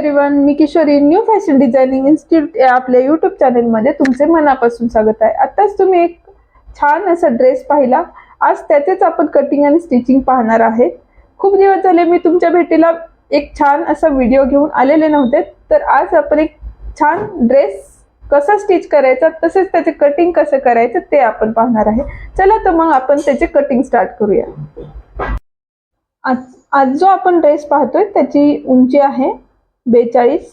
Everyone मी Kishori new fashion designing institute या आपल्या YouTube चॅनलमध्ये तुमचे मनापासून स्वागत आहे. आताच तुम्ही एक छान असा ड्रेस पाहिला. आज त्याचेच आपण कटिंग आणि स्टिचिंग पाहणार आहे खूप दिवस झाले मी तुमच्या भेटीला एक छान असा व्हिडिओ घेऊन आलेले नव्हते. तर आज आपण एक छान ड्रेस कसा स्टिच करायचा तसेच त्याचे कटिंग कसं करायचं ते आपण पाहणार आहे. चला तर मग आपण त्याचे कटिंग स्टार्ट करूया. आज आज जो आपण ड्रेस पाहतोय त्याची उंची आहे बेचाळीस.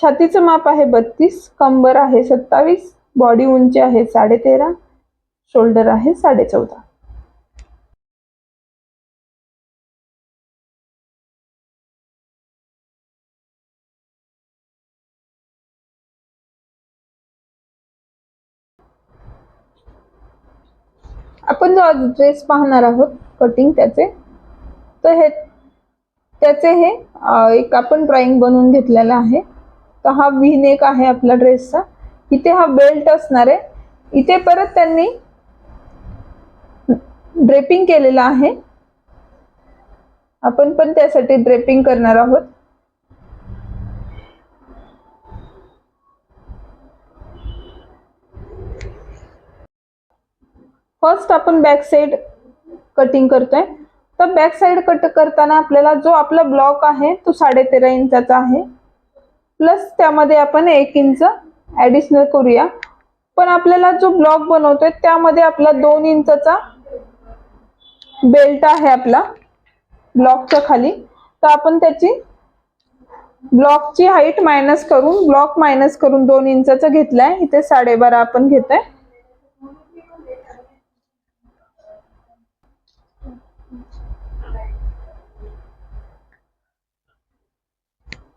छातीचं माप आहे बत्तीस कंबर आहे सत्तावीस बॉडी उंची आहे साडेतेरा शोल्डर आहे साडे चौदा आपण जो आज ड्रेस पाहणार आहोत कटिंग त्याचे तर हे त्याचे हे एक आपण ड्रॉइंग बनवून घेतलेला आहे. तर हा व्ही नेक आहे आपला ड्रेसचा इथे हा बेल्ट असणार आहे. इथे परत त्यांनी ड्रेपिंग केलेलं आहे. आपण पण त्यासाठी ड्रेपिंग करणार आहोत. फर्स्ट आपण बॅक साइड कटिंग करतोय. तर बॅक साइड कट करताना आपल्याला जो आपला ब्लॉक आहे तो साडेतेरा इंचाचा आहे. प्लस त्यामध्ये आपण एक इंच ॲडिशनल करूया. पण आपल्याला जो ब्लॉक बनवतोय त्यामध्ये आपला दोन इंचाचा बेल्ट आहे आपला ब्लॉकच्या खाली. तर आपण त्याची ब्लॉकची हाईट मायनस करून ब्लॉक मायनस करून दोन इंचाचा घेतलाय. इथे साडेबारा आपण घेतोय.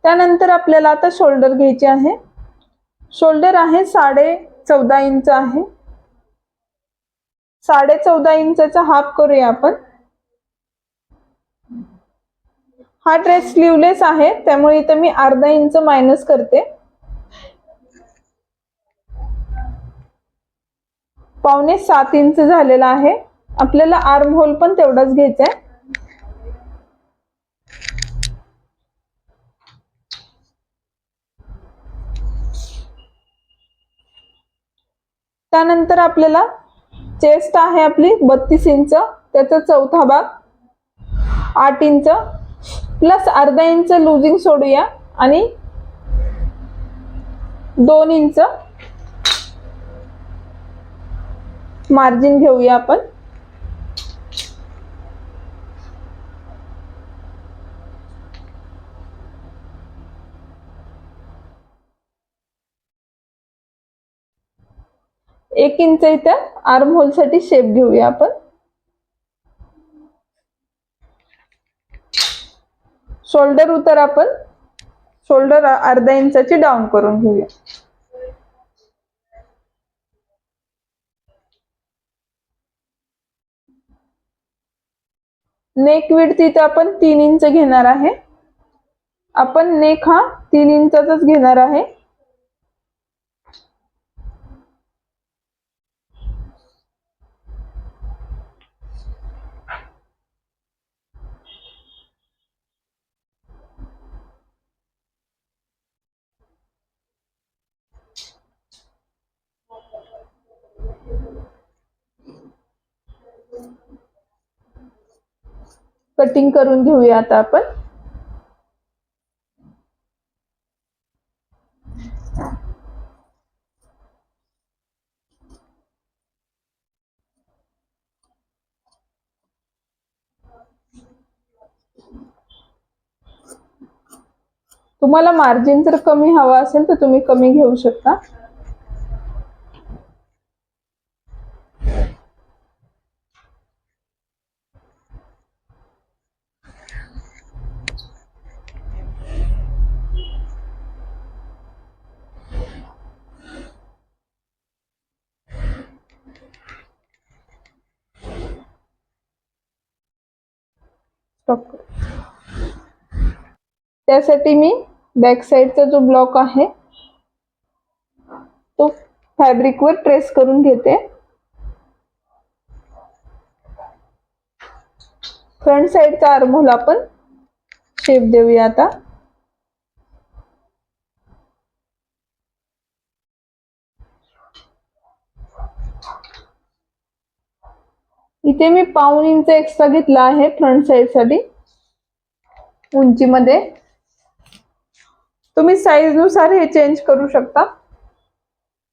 त्यानंतर आपल्याला आता शोल्डर घ्यायचे आहे. शोल्डर आहे साडे चौदा इंच आहे. साडे चौदा इंचाचा हाफ करूया आपण. हा ड्रेस स्लीवलेस आहे त्यामुळे इथं मी अर्धा इंच मायनस करते. पावणे सात इंच झालेला आहे. आपल्याला आर्म होल पण तेवढाच घ्यायचा आहे. त्यानंतर आपल्याला चेस्ट आहे आपली बत्तीस इंच त्याचा चौथा भाग आठ इंच प्लस अर्धा इंच लुजिंग सोडूया. आणि दोन इंच मार्जिन घेऊया आपण. एक इंच इथं आर्म होलसाठी शेप घेऊया आपण. शोल्डर उतर आपण. शोल्डर अर्धा इंचाची डाऊन करून घेऊया. नेक विड तिथे आपण तीन इंच घेणार आहे. आपण नेक हा तीन इंचाचाच घेणार आहे. कटिंग करून घेऊया आता आपण. तुम्हाला मार्जिन जर कमी हवा असेल तर तुम्ही कमी घेऊ शकता. स्टॉप त्यासाठी मी बॅक साईडचा जो ब्लॉक आहे तो फॅब्रिकवर ट्रेस करून घेते. फ्रंट साईडचा आर्मोल आपण शेप देऊया आता. इथे मी पाऊन इंच एक्स्ट्रा घेतला आहे फ्रंट साइडसाठी. उंचीमध्ये. तुम्ही साईजनुसार हे चेंज करू शकता.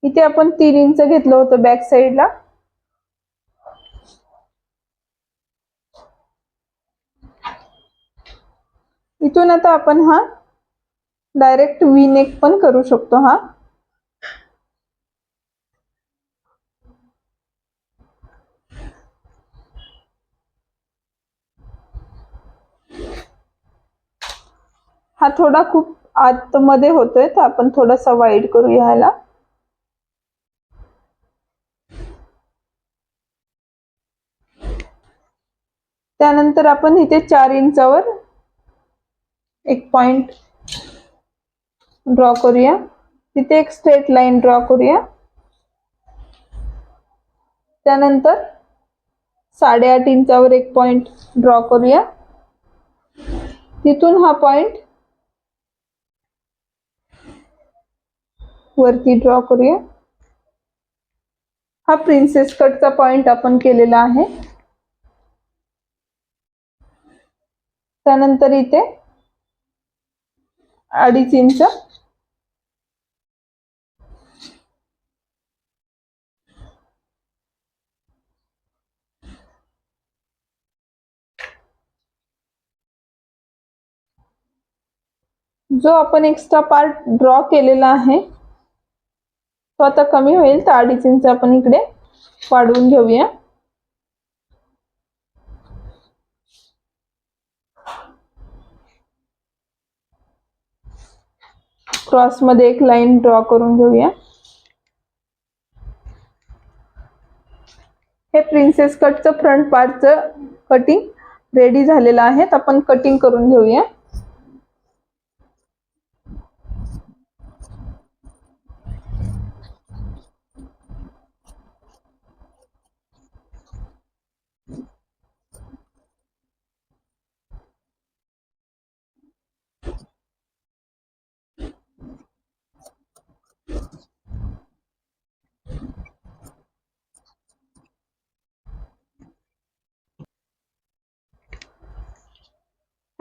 इथे आपण तीन इंच घेतलं होतं बॅक साईडला इथून आता आपण हा डायरेक्ट वी नेक पण करू शकतो हा. हा थोडा खूप आतमध्ये होतोय तर आपण थोडासा वाईड करू ह्याला. त्यानंतर आपण इथे चार इंचावर एक पॉइंट ड्रॉ करूया. तिथे एक स्ट्रेट लाईन ड्रॉ करूया. त्यानंतर साडेआठ इंचावर एक पॉइंट ड्रॉ करूया. तिथून हा पॉइंट वरती ड्रॉ करूया. हा प्रिन्सेस कटचा पॉइंट आपण केलेला आहे. त्यानंतर इथे अडीच इंच जो आपण एक्स्ट्रा पार्ट ड्रॉ केलेला आहे तो आता कमी होईल तर अडीच इंच आपण इकडे वाढवून घेऊया. क्रॉसमध्ये एक लाईन ड्रॉ करून घेऊया. हे प्रिन्सेस कटचं फ्रंट पार्टचं कटिंग रेडी झालेलं आहे. आपण कटिंग करून घेऊया.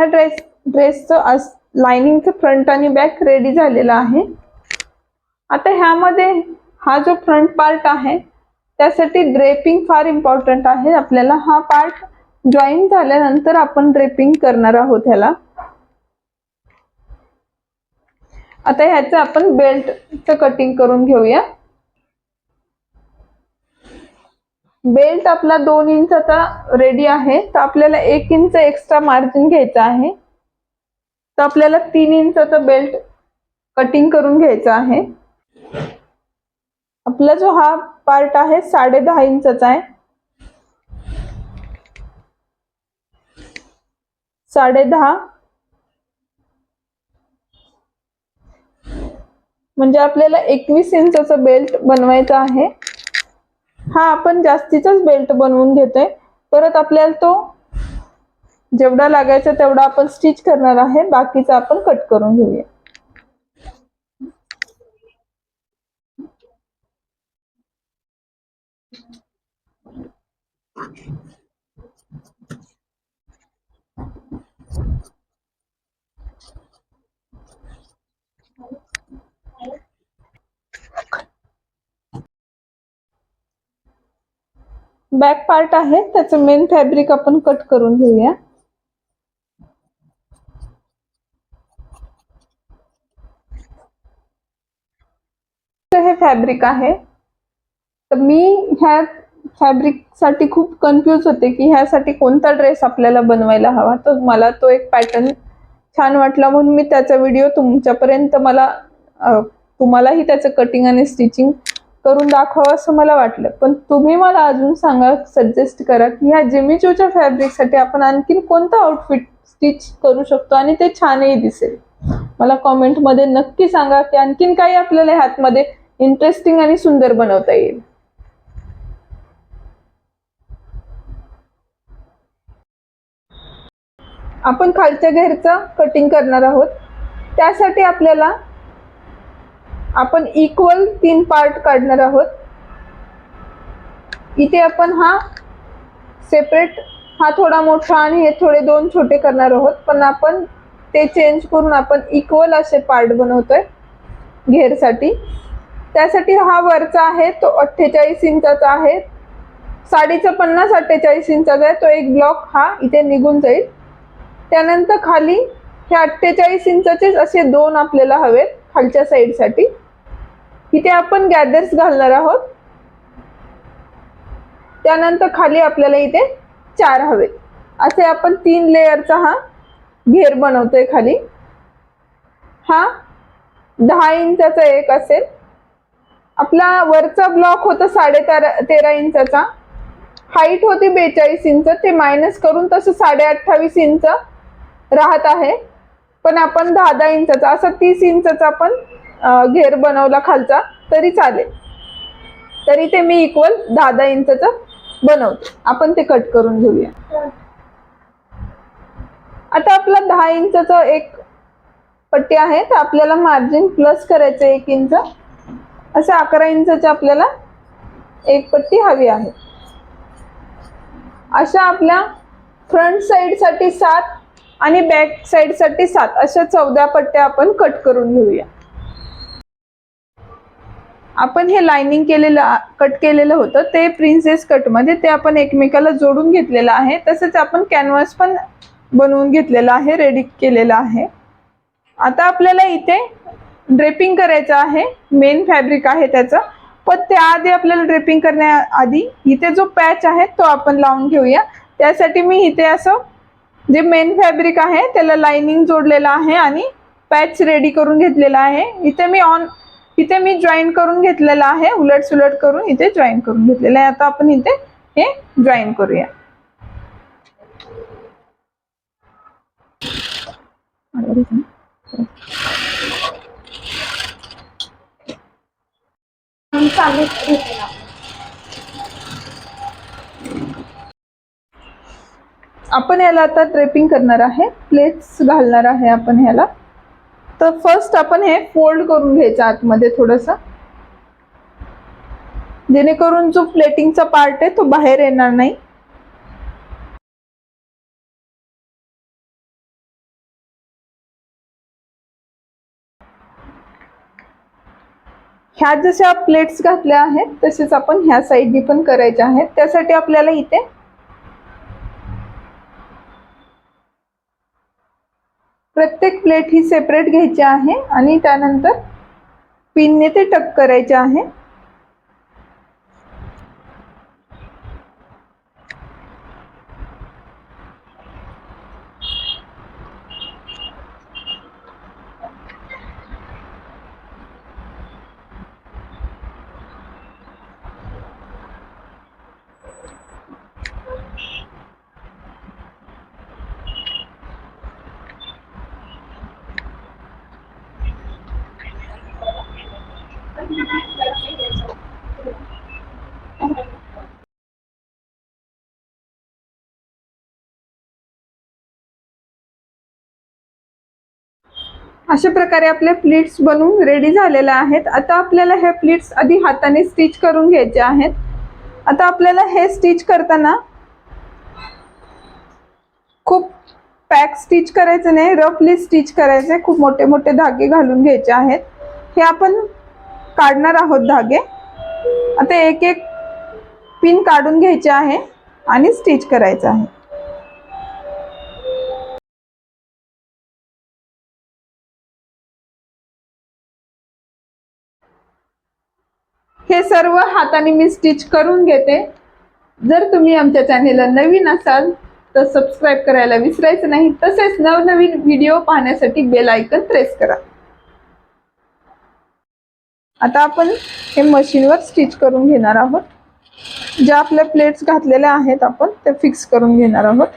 ह्या ड्रेस ड्रेसचं लाइनिंगचं फ्रंट आणि बॅक रेडी झालेलं आहे. आता ह्यामध्ये हा जो फ्रंट पार्ट आहे त्यासाठी ड्रेपिंग फार इम्पॉर्टंट आहे. आपल्याला हा पार्ट जॉईन झाल्यानंतर आपण ड्रेपिंग करणार आहोत ह्याला. आता ह्याचं आपण बेल्टचं कटिंग करून घेऊया. बेल्ट आपला दोन इंचाचा रेडी आहे. तर आपल्याला एक इंच एक्स्ट्रा मार्जिन घ्यायचं आहे. तर आपल्याला तीन इंचाचा बेल्ट कटिंग करून घ्यायचा आहे. आपला जो हा पार्ट आहे साडे दहा इंचाचा आहे. साडे दहा. म्हणजे आपल्याला एकवीस इंचाचा बेल्ट बनवायचा आहे. हा आपण जास्तीचाच बेल्ट बनवून घेतोय. परत आपल्याला तो जेवढा लागायचा तेवढा आपण स्टिच करणार आहे. बाकीचा आपण कट करून घेऊया. बॅक पार्ट आहे त्याचं मेन फॅब्रिक आपण कट करून घेऊया. हे फॅब्रिक आहे. तर मी ह्या फॅब्रिकसाठी खूप कन्फ्यूज होते की ह्यासाठी कोणता ड्रेस आपल्याला बनवायला हवा. तर मला तो एक पॅटर्न छान वाटला म्हणून मी त्याचा व्हिडिओ तुमच्यापर्यंत मला तुम्हालाही त्याचं कटिंग आणि स्टिचिंग करून दाखवावं असं मला वाटलं. पण तुम्ही मला अजून सांगा सजेस्ट करा की ह्या जिमीचूच्या फॅब्रिकसाठी आपण आणखीन कोणतं आउटफिट स्टिच करू शकतो आणि ते छानही दिसेल? मला कॉमेंटमध्ये नक्की सांगा की आणखीन काही आपल्याला ह्यातमध्ये इंटरेस्टिंग आणि सुंदर बनवता येईल. आपण खालच्या घेरचा कटिंग करणार आहोत. त्यासाठी आपल्याला आपण इक्वल तीन पार्ट काढणार आहोत. इथे आपण हा सेपरेट हा थोडा मोठा आणि हे थोडे दोन छोटे करणार आहोत. पण आपण ते चेंज करून आपण इक्वल असे पार्ट बनवतोय घेरसाठी. त्यासाठी हा वरचा आहे तो अठ्ठेचाळीस इंचाचा आहे. साडीचा पन्नास अठ्ठेचाळीस इंचाचा आहे तो एक ब्लॉक हा इथे निघून जाईल. त्यानंतर खाली हे अठ्ठेचाळीस इंचाचेच असे दोन आपल्याला हवेत. खालच्या साईडसाठी इथे आपण गॅदर्स घालणार आहोत. त्यानंतर खाली आपल्याला इथे चार हवे. असे आपण तीन लेअरचा हा घेर बनवतोय खाली. हा दहा इंचाचा एक असेल. आपला वरचा ब्लॉक होता साडे तेरा इंचाचा. हाईट होती बेचाळीस इंच. ते मायनस करून तसं साडे अठ्ठावीस इंच राहत आहे. पण आपण दहा दहा इंचाचा असा तीस इंचाचा आपण घेर बनवला खालचा तरी चालेल. तरी ते मी इक्वल दहा दहा इंचाचं बनवते. आपण ते कट करून घेऊया. आता आपला दहा इंचाचा एक पट्टी आहे तर आपल्याला मार्जिन प्लस करायचं एक इंच. असं अकरा इंचाची आपल्याला एक पट्टी हवी आहे. अशा आपल्या फ्रंट साईडसाठी सात आणि बॅक साईडसाठी सात. अशा चौदा पट्ट्या आपण कट करून घेऊया. आपण हे लाइनिंग केलेलं कट केलेलं होतं. ते प्रिन्सेस कटमध्ये ते आपण एकमेकाला जोडून घेतलेलं आहे. तसेच आपण कॅनव्हास पण बनवून घेतलेला आहे रेडी केलेला आहे. आता आपल्याला इथे ड्रेपिंग करायचं आहे. मेन फॅब्रिक आहे त्याचं. पण त्याआधी आपल्याला ड्रेपिंग करण्याआधी इथे जो पॅच आहे तो आपण लावून घेऊया. त्यासाठी मी इथे असं जे मेन फॅब्रिक आहे त्याला लाइनिंग जोडलेलं आहे आणि पॅच रेडी करून घेतलेला आहे. इथे मी ऑन इथे मी जॉईन करून घेतलेलं आहे उलट सुलट करून इथे जॉईन करून घेतलेलं आहे. आता आपण इथे हे जॉईन करूया. आपण याला आता ट्रेपिंग करणार आहे. प्लेट्स घालणार आहे आपण ह्याला. तर फर्स्ट आपण हे फोल्ड करून घ्यायचं आतमध्ये थोडंसं. जेणेकरून जो प्लेटिंगचा पार्ट आहे तो बाहेर येणार नाही. ह्या जशा प्लेट्स घातल्या आहेत तसेच आपण ह्या साईडनी पण करायच्या आहेत. त्यासाठी आपल्याला इथे प्रत्येक प्लेट ही सेपरेट घ्यायची आहे आणि त्यानंतर पिनने ते टक करायचे आहे. अशा प्रकारे आपले प्लीट्स बनवून रेडी झालेल्या आहेत. आता आपल्याला हे प्लीट्स आधी हाताने स्टिच करून घ्यायचे आहेत. आता आपल्याला हे स्टिच करताना खूप पॅक स्टिच करायचं नाही रफली स्टिच करायचे. खूप मोठे मोठे धागे घालून घ्यायचे आहेत. हे आपण काढणार आहोत धागे. आता एक एक पिन काढून घ्यायचे आहे आणि स्टिच करायचं आहे. हे सर्व हाताने मी स्टिच करून घेते. जर तुम्ही आमच्या चॅनेलला नवीन असाल तर सबस्क्राईब करायला विसरायचं नाही. तसेच नवनवीन व्हिडिओ पाहण्यासाठी बेल आयकन प्रेस करा. आता आपण हे मशीनवर स्टिच करून घेणार आहोत. ज्या आपल्या प्लेट्स घातलेल्या आहेत आपण ते फिक्स करून घेणार आहोत.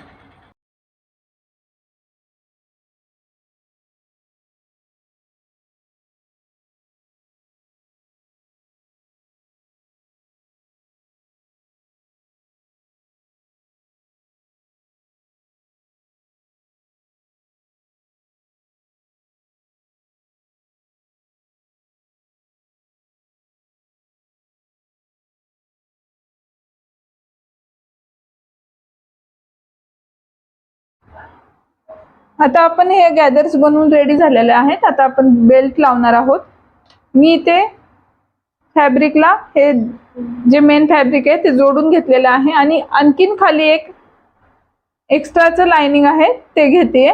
आता आपण हे गॅदर्स बनवून रेडी झालेले आहेत. आता आपण बेल्ट लावणार आहोत. मी इथे फॅब्रिकला हे जे मेन फॅब्रिक आहे ते जोडून घेतलेलं आहे आणि आणखीन खाली एक एक्स्ट्राचं लाइनिंग आहे ते घेते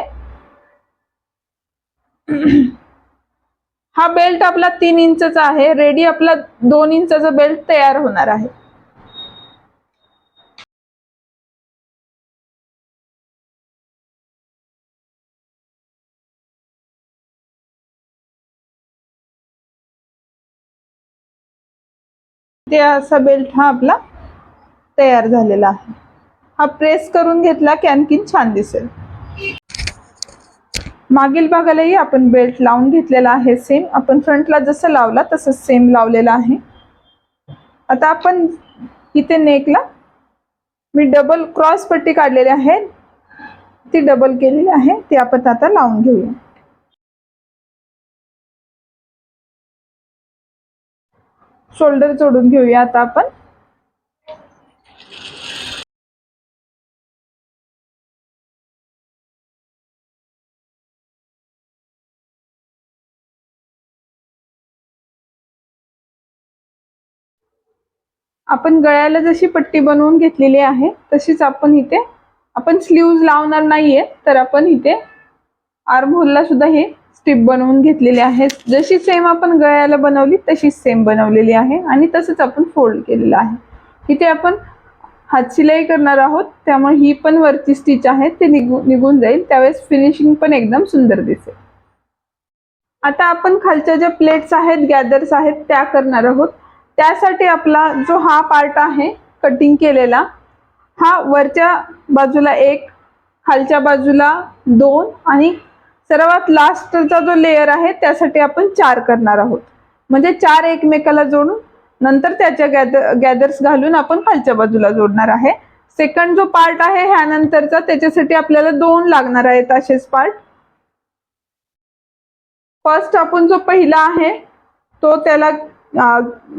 हा बेल्ट आपला तीन इंचचा आहे. रेडी आपला दोन इंचाचा बेल्ट तयार होणार आहे. ते असा बेल्ट हा आपला तयार झालेला आहे. हा प्रेस करून घेतला की आणखीन छान दिसेल. मागील भागालाही आपण बेल्ट लावून घेतलेला आहे सेम आपण फ्रंटला जसं लावला तसं सेम लावलेला आहे. आता आपण इथे नेकला मी डबल क्रॉस पट्टी काढलेली आहे. ती डबल केलेली आहे. ती आपण आता लावून घेऊया. शोल्डर जोडून घेऊया आता आपण. आपण गळ्याला जशी पट्टी बनवून घेतलेली आहे तशीच आपण इथे आपण स्लीव्ज लावणार नाहीये तर आपण इथे आर्महोलला सुद्धा हे स्टिप बनवून घेतलेली आहे. जशी सेम आपण गळ्याला बनवली तशीच सेम बनवलेली आहे आणि तसंच आपण फोल्ड केलेलं आहे. इथे आपण हात शिलाई करणार आहोत. त्यामुळे ही पण वरची स्टिच आहे. ते निघून निघून जाईल. त्यावेळेस फिनिशिंग पण एकदम सुंदर दिसेल. आता आपण खालच्या ज्या प्लेट्स आहेत गॅदर्स आहेत त्या करणार आहोत. त्यासाठी आपला जो हा पार्ट आहे कटिंग केलेला हा वरच्या बाजूला एक खालच्या बाजूला दोन आणि सर्वात लास्टचा जो लेअर आहे त्यासाठी आपण चार करणार आहोत. म्हणजे चार एकमेकाला जोडून नंतर त्याच्या गॅदर गॅदर्स घालून आपण खालच्या बाजूला जोडणार आहे. सेकंड जो पार्ट आहे ह्यानंतरचा त्याच्यासाठी आपल्याला दोन लागणार आहेत असेच पार्ट फर्स्ट आपण जो पहिला आहे तो त्याला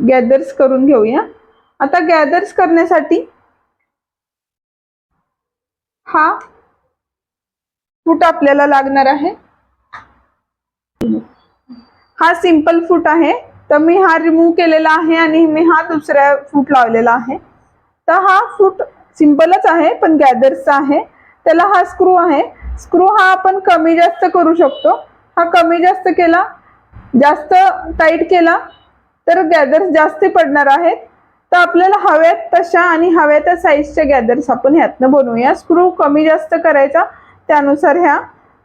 गॅदर्स करून घेऊया. आता गॅदर्स करण्यासाठी हा फूट आपल्याला लागणार आहे. हा सिंपल फूट आहे. तर मी हा रिमूव्ह केलेला आहे आणि मी हा दुसऱ्या फूट लावलेला आहे. तर हा फूट सिंपलच आहे पण गॅदर्सचा आहे. त्याला हा स्क्रू आहे. स्क्रू हा आपण कमी जास्त करू शकतो. हा कमी जास्त केला जास्त टाईट केला तर गॅदर्स जास्त पडणार आहेत. तर आपल्याला हव्यात तशा आणि हव्या त्या साईजच्या गॅदर्स आपण ह्यातनं बनवूया. स्क्रू कमी जास्त करायचा त्यानुसार ह्या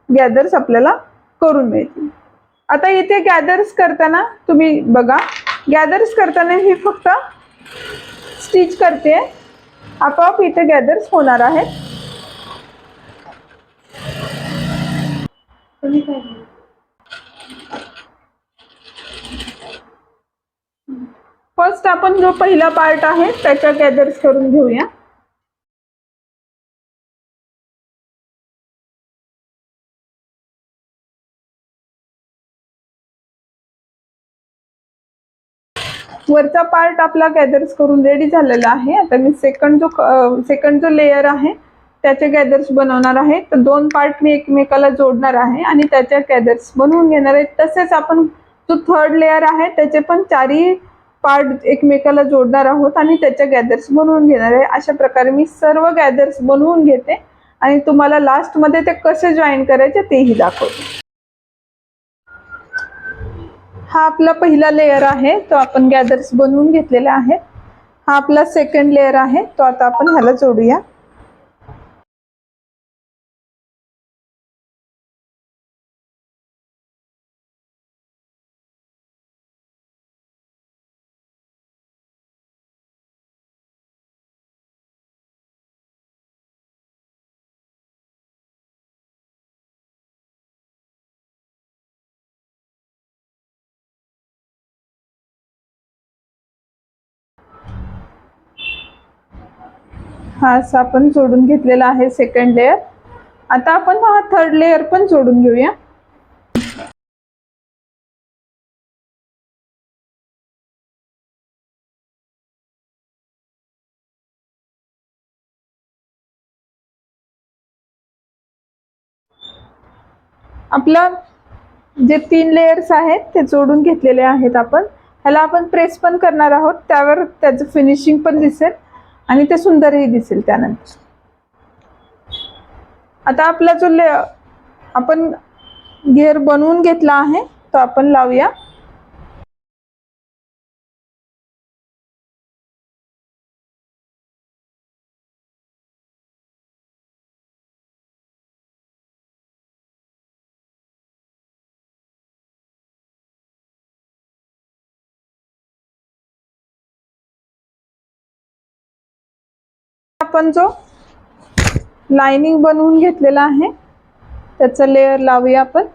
गॅदर्स आपल्याला करून मिळतील. आता इथे गॅदर्स करताना तुम्ही बघा. गॅदर्स करताना ही फक्त स्टिच करते. आपोआप इथे गॅदर्स होणार आहेत. फर्स्ट आपण जो पहिला पार्ट आहे त्याच्या गॅदर्स करून घेऊया. वरचा पार्ट आपला गॅदर्स करून रेडी झालेला आहे. आता मी सेकंड जो सेकंड जो लेअर आहे त्याचे गॅदर्स बनवणार आहे. तर दोन पार्ट मी एकमेकाला जोडणार आहे आणि त्याच्या गॅदर्स बनवून घेणार आहे. तसेच आपण जो थर्ड लेअर आहे त्याचे पण चारही पार्ट एकमेकाला जोडणार आहोत आणि त्याच्या गॅदर्स बनवून घेणार आहे. अशा प्रकारे मी सर्व गॅदर्स बनवून घेते आणि तुम्हाला लास्टमध्ये ते कसे जॉईन करायचे तेही दाखवते. हा आपला पहिला लेयर आहे तो आपण गॅदर्स बनवून घेतलेला आहे. हा आपला सेकंड लेयर आहे तो आता आपण ह्याला जोडूया. हा असा आपण जोडून घेतलेला आहे सेकंड लेअर आता आपण हा थर्ड लेअर पण जोडून घेऊया. आपला जे तीन लेयर्स आहेत ते जोडून घेतलेले आहेत आपण. ह्याला आपण प्रेस पण करणार आहोत. त्यावर त्याचं फिनिशिंग पण दिसेल. आणि ते सुंदरही दिसेल त्यानंतर. आता आपला जो ले आपण घेर बनवून घेतला आहे तो आपण लावूया. आपण जो लाइनिंग बनवून घेतलेला आहे त्याचं लेअर लावूया आपण.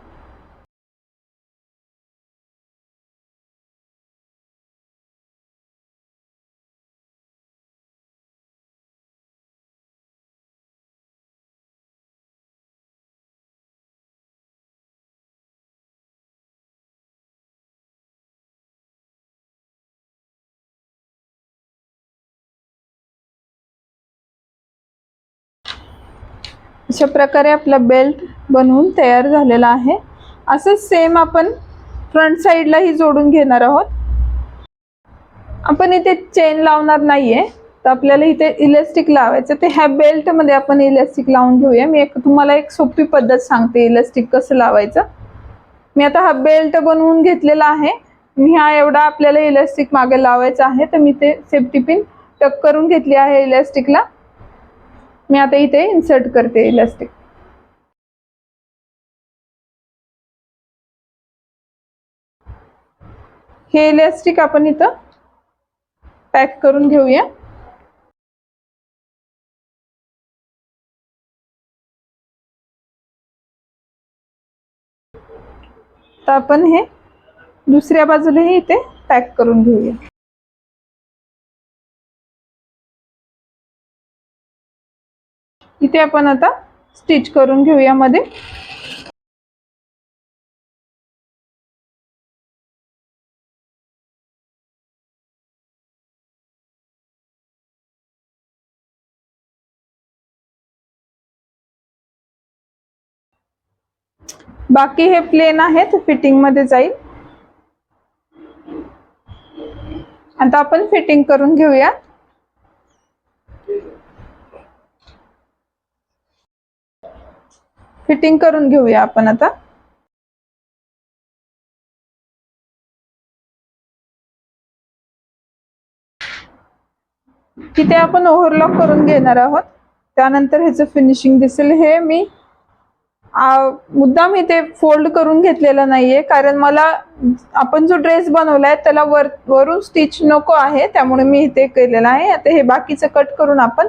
अशा प्रकारे आपला बेल्ट बनवून तयार झालेला आहे. असंच सेम आपण फ्रंट साईडलाही जोडून घेणार आहोत. आपण इथे चेन लावणार नाहीये. तर आपल्याला इथे इलेस्टिक लावायचं. ते ह्या बेल्टमध्ये आपण इलेस्टिक लावून घेऊया. मी एक तुम्हाला एक सोपी पद्धत सांगते इलेस्टिक कसं लावायचं. मी आता हा बेल्ट बनवून घेतलेला आहे. मी हा एवढा आपल्याला इलेस्टिक मागे लावायचा आहे. तर मी ते सेफ्टी पिन टक करून घेतली आहे इलेस्टिकला मी आता इथे इन्सर्ट करते इलास्टिक हे इलास्टिक आपण इथं पॅक करून घेऊया. तर आपण हे दुसऱ्या बाजूलाही इथे पॅक करून घेऊया. इथे आपण आता स्टिच करून घेऊया मध्ये. बाकी हे प्लेन आहेत फिटिंगमध्ये जाईल. आता आपण फिटिंग करून घेऊया. फिटिंग करून घेऊया आपण आता. तिथे आपण ओव्हरलॉक करून घेणार आहोत. त्यानंतर ह्याचं फिनिशिंग दिसेल. हे मी मुद्दाम इथे फोल्ड करून घेतलेलं नाहीये. कारण मला आपण जो ड्रेस बनवलाय त्याला वर वरून स्टिच नको आहे. त्यामुळे मी इथे केलेलं आहे. आता हे बाकीचं कट करून आपण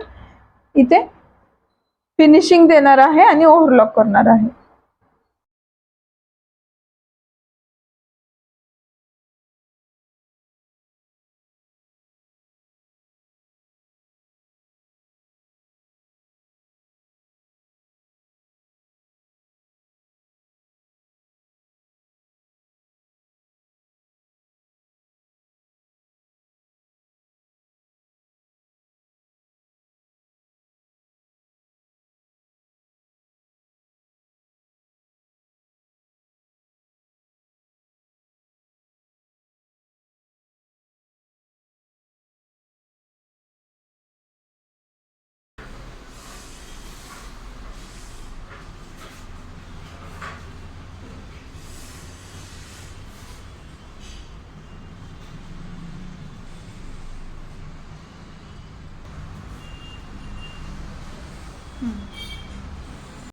इथे फिनिशिंग देणार आहे आणि ओव्हरलॉक करणार आहे.